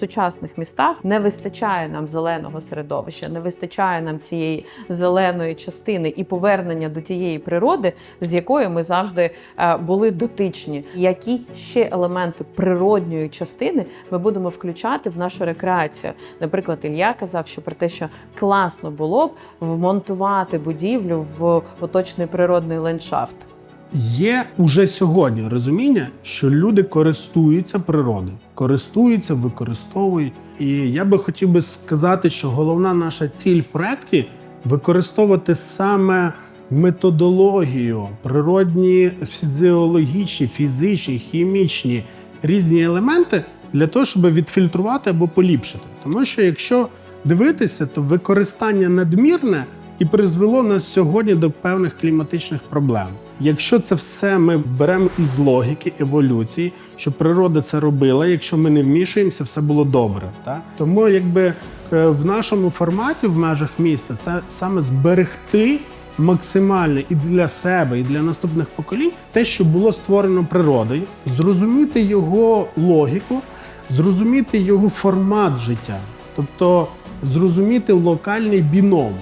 сучасних містах не вистачає нам зеленого середовища, не вистачає нам цієї зеленої частини і повернення до тієї природи, з якою ми завжди е, були дотичні. Які ще елементи природньої частини ми будемо включати в нашу рекреацію? Наприклад, Ілля казав, що про те, що класно було б вмонтувати будівлю в поточний природний ландшафт. Є уже сьогодні розуміння, що люди користуються природою, користуються, використовують. І я би хотів би сказати, що головна наша ціль в проєкті використовувати саме методологію, природні фізіологічні, фізичні, хімічні різні елементи для того, щоб відфільтрувати або поліпшити. Тому що якщо дивитися, то використання надмірне і призвело нас сьогодні до певних кліматичних проблем. Якщо це все ми беремо із логіки еволюції, що природа це робила, якщо ми не вмішуємося, все було добре. Так? Тому якби е, в нашому форматі, в межах міста, це саме зберегти максимально і для себе, і для наступних поколінь те, що було створено природою, зрозуміти його логіку, зрозуміти його формат життя, тобто зрозуміти локальний біном.